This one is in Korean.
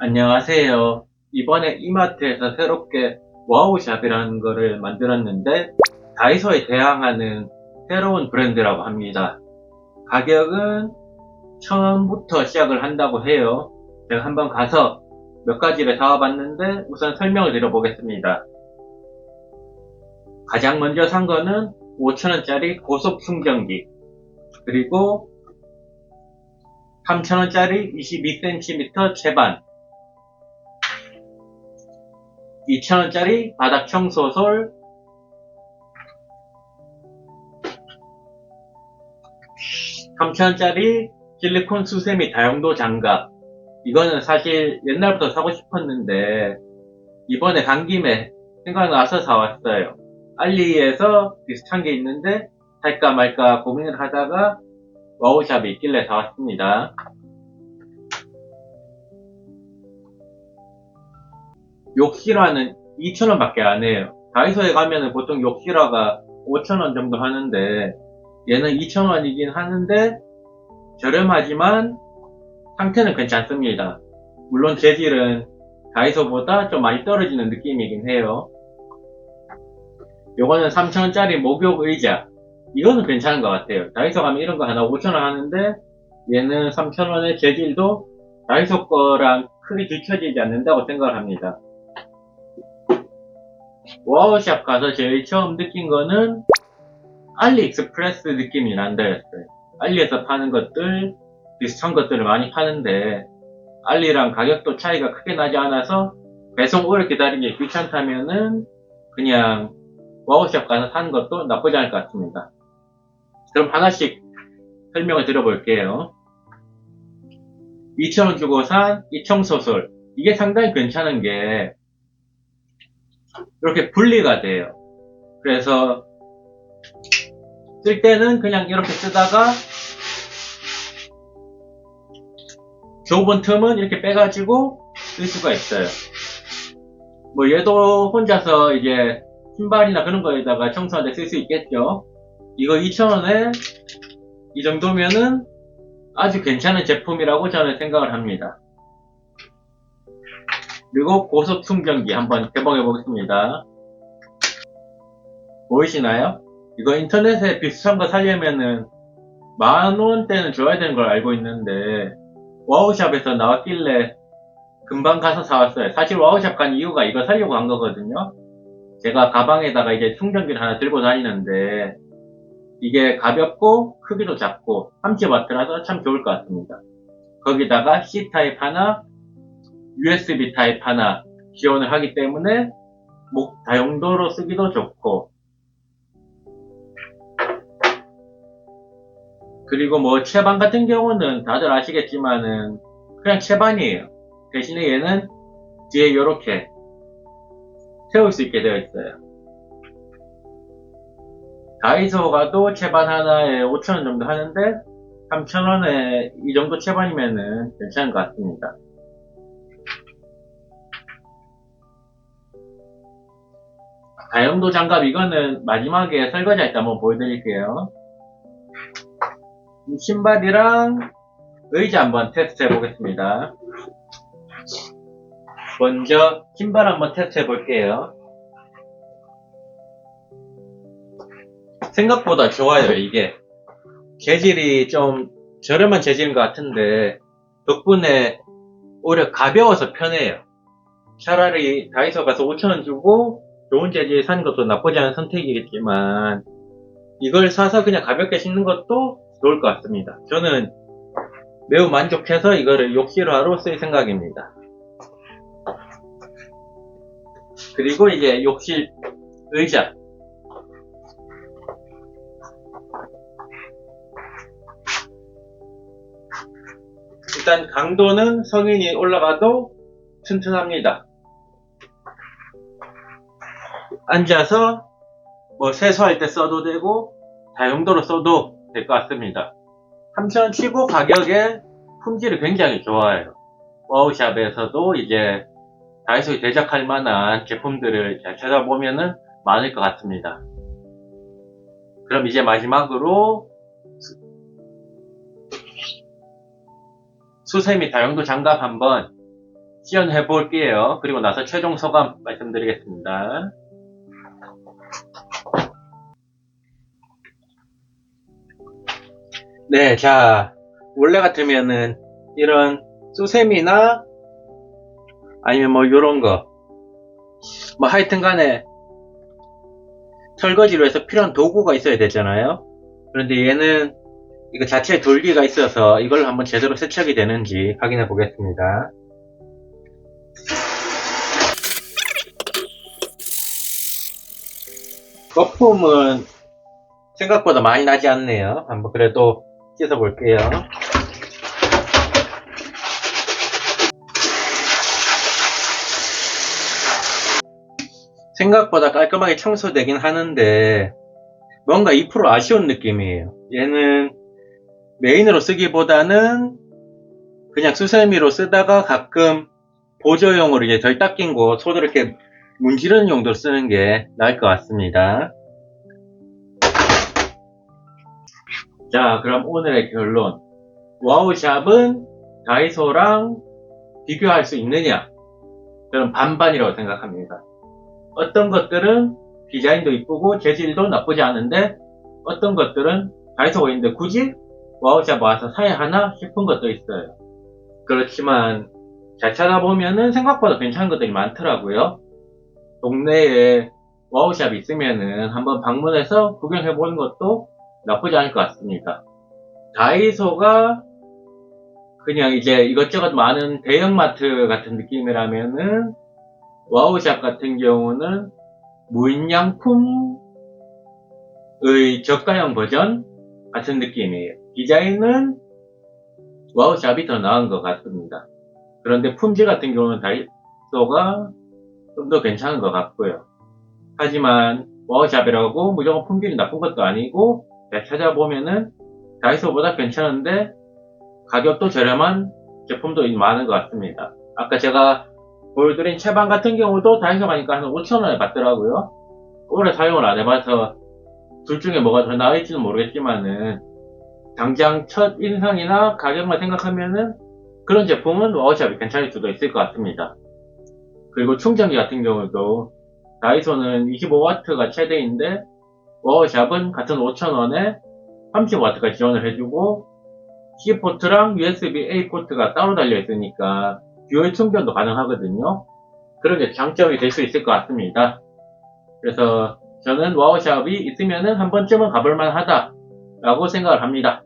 안녕하세요. 이번에 이마트에서 새롭게 와우샵이라는 거를 만들었는데 다이소에 대항하는 새로운 브랜드라고 합니다. 가격은 1000원부터 시작을 한다고 해요. 제가 한번 가서 몇 가지를 사와봤는데 우선 설명을 드려보겠습니다. 가장 먼저 산 거는 5천원짜리 고속 충전기 그리고 3천원짜리 22cm 채반 2,000원짜리 바닥 청소솔 3,000원짜리 실리콘 수세미 다용도 장갑. 이거는 사실 옛날부터 사고 싶었는데 이번에 간 김에 생각나서 사왔어요. 알리에서 비슷한 게 있는데 살까 말까 고민을 하다가 와우샵이 있길래 사왔습니다 욕실화는 2,000원 밖에 안 해요. 다이소에 가면은 보통 욕실화가 5,000원 정도 하는데, 얘는 2,000원이긴 하는데, 저렴하지만, 상태는 괜찮습니다. 물론 재질은 다이소보다 좀 많이 떨어지는 느낌이긴 해요. 요거는 3,000원짜리 목욕 의자. 이거는 괜찮은 것 같아요. 다이소 가면 이런 거 하나 5,000원 하는데, 얘는 3,000원의 재질도 다이소 거랑 크게 뒤처지지 않는다고 생각을 합니다. 와우샵 가서 제일 처음 느낀 거는 알리익스프레스 느낌이 난다 했어요. 알리에서 파는 것들, 비슷한 것들을 많이 파는데 알리랑 가격도 차이가 크게 나지 않아서 배송 오래 기다리는 게 귀찮다면은 그냥 와우샵 가서 사는 것도 나쁘지 않을 것 같습니다. 그럼 하나씩 설명을 드려볼게요. 2,000원 주고 산 이 청소솔. 이게 상당히 괜찮은 게 이렇게 분리가 돼요. 그래서 쓸 때는 그냥 이렇게 쓰다가 좁은 틈은 이렇게 빼가지고 쓸 수가 있어요. 뭐 얘도 혼자서 이제 신발이나 그런 거에다가 청소하는데 쓸 수 있겠죠. 이거 2,000원에 이 정도면은 아주 괜찮은 제품이라고 저는 생각을 합니다. 그리고 고속 충전기 한번 개봉해 보겠습니다. 보이시나요? 이거 인터넷에 비슷한 거 사려면은 만 원대는 줘야 되는 걸 알고 있는데 와우샵에서 나왔길래 금방 가서 사왔어요. 사실 와우샵 간 이유가 이거 사려고 간 거거든요. 제가 가방에다가 이제 충전기를 하나 들고 다니는데 이게 가볍고 크기도 작고 30W라서 참 좋을 것 같습니다. 거기다가 C타입 하나, USB 타입 하나 지원을 하기 때문에 목 다용도로 쓰기도 좋고 그리고 뭐 채반 같은 경우는 다들 아시겠지만은 그냥 채반이에요. 대신에 얘는 뒤에 이렇게 세울 수 있게 되어 있어요. 다이소 가도 채반 하나에 5천원 정도 하는데 3천원에 이 정도 채반이면은 괜찮은 것 같습니다. 다용도 장갑 이거는 마지막에 설거지할 때 한번 보여드릴게요. 이 신발이랑 의자 한번 테스트 해보겠습니다. 먼저 신발 한번 테스트 해볼게요. 생각보다 좋아요 이게 재질이 좀 저렴한 재질인 것 같은데 덕분에 오히려 가벼워서 편해요. 차라리 다이소 가서 5천원 주고 좋은 재질 사는 것도 나쁘지 않은 선택이겠지만 이걸 사서 그냥 가볍게 신는 것도 좋을 것 같습니다. 저는 매우 만족해서 이거를 욕실화로 쓸 생각입니다. 그리고 이제 욕실 의자 일단 강도는 성인이 올라가도 튼튼합니다. 앉아서 뭐 세수할 때 써도 되고 다용도로 써도 될 것 같습니다. 3,000원 치고 가격에 품질이 굉장히 좋아요. 와우샵에서도 이제 다이소에 대적할 만한 제품들을 잘 찾아보면은 많을 것 같습니다. 그럼 이제 마지막으로 수- 수세미 다용도 장갑 한번 시연해 볼게요. 그리고 나서 최종 소감 말씀드리겠습니다. 네, 자, 원래 같으면은 이런 수세미나 아니면 뭐 요런 거, 뭐 하여튼 간에 설거지로 해서 필요한 도구가 있어야 되잖아요. 그런데 얘는 이거 자체에 돌기가 있어서 이걸 한번 제대로 세척이 되는지 확인해 보겠습니다. 거품은 생각보다 많이 나지 않네요. 한번 그래도 씻어 볼게요. 생각보다 깔끔하게 청소되긴 하는데 뭔가 2% 아쉬운 느낌이에요. 얘는 메인으로 쓰기보다는 그냥 수세미로 쓰다가 가끔 보조용으로 이제 덜 닦인 곳 손으로 이렇게 문지르는 용도로 쓰는 게 나을 것 같습니다. 자, 그럼 오늘의 결론. 와우샵은 다이소랑 비교할 수 있느냐? 저는 반반이라고 생각합니다. 어떤 것들은 디자인도 이쁘고 재질도 나쁘지 않은데 어떤 것들은 다이소가 있는데 굳이 와우샵 와서 사야 하나 싶은 것도 있어요. 그렇지만 잘 찾아보면은 생각보다 괜찮은 것들이 많더라고요. 동네에 와우샵 있으면은 한번 방문해서 구경해보는 것도 나쁘지 않을 것 같습니다. 다이소가 그냥 이제 이것저것 많은 대형마트 같은 느낌이라면은 와우샵 같은 경우는 무인양품의 저가형 버전 같은 느낌이에요. 디자인은 와우샵이 더 나은 것 같습니다. 그런데 품질 같은 경우는 다이소가 좀 더 괜찮은 것 같고요. 하지만 와우샵이라고 무조건 품질이 나쁜 것도 아니고 잘 찾아보면은 다이소보다 괜찮은데 가격도 저렴한 제품도 많은 것 같습니다. 아까 제가 보여드린 채반 같은 경우도 다이소 가니까 한 5천원에 받더라고요. 오래 사용을 안 해봐서 둘 중에 뭐가 더 나을지는 모르겠지만은 당장 첫 인상이나 가격만 생각하면은 그런 제품은 와우샵이 괜찮을 수도 있을 것 같습니다. 그리고 충전기 같은 경우도 다이소는 25W가 최대인데 와우샵은 같은 5,000원에 30W가 지원을 해주고 C포트랑 USB-A 포트가 따로 달려 있으니까 듀얼 충전도 가능하거든요. 그런 게 장점이 될 수 있을 것 같습니다. 그래서 저는 와우샵이 있으면은 한 번쯤은 가볼만 하다라고 생각을 합니다.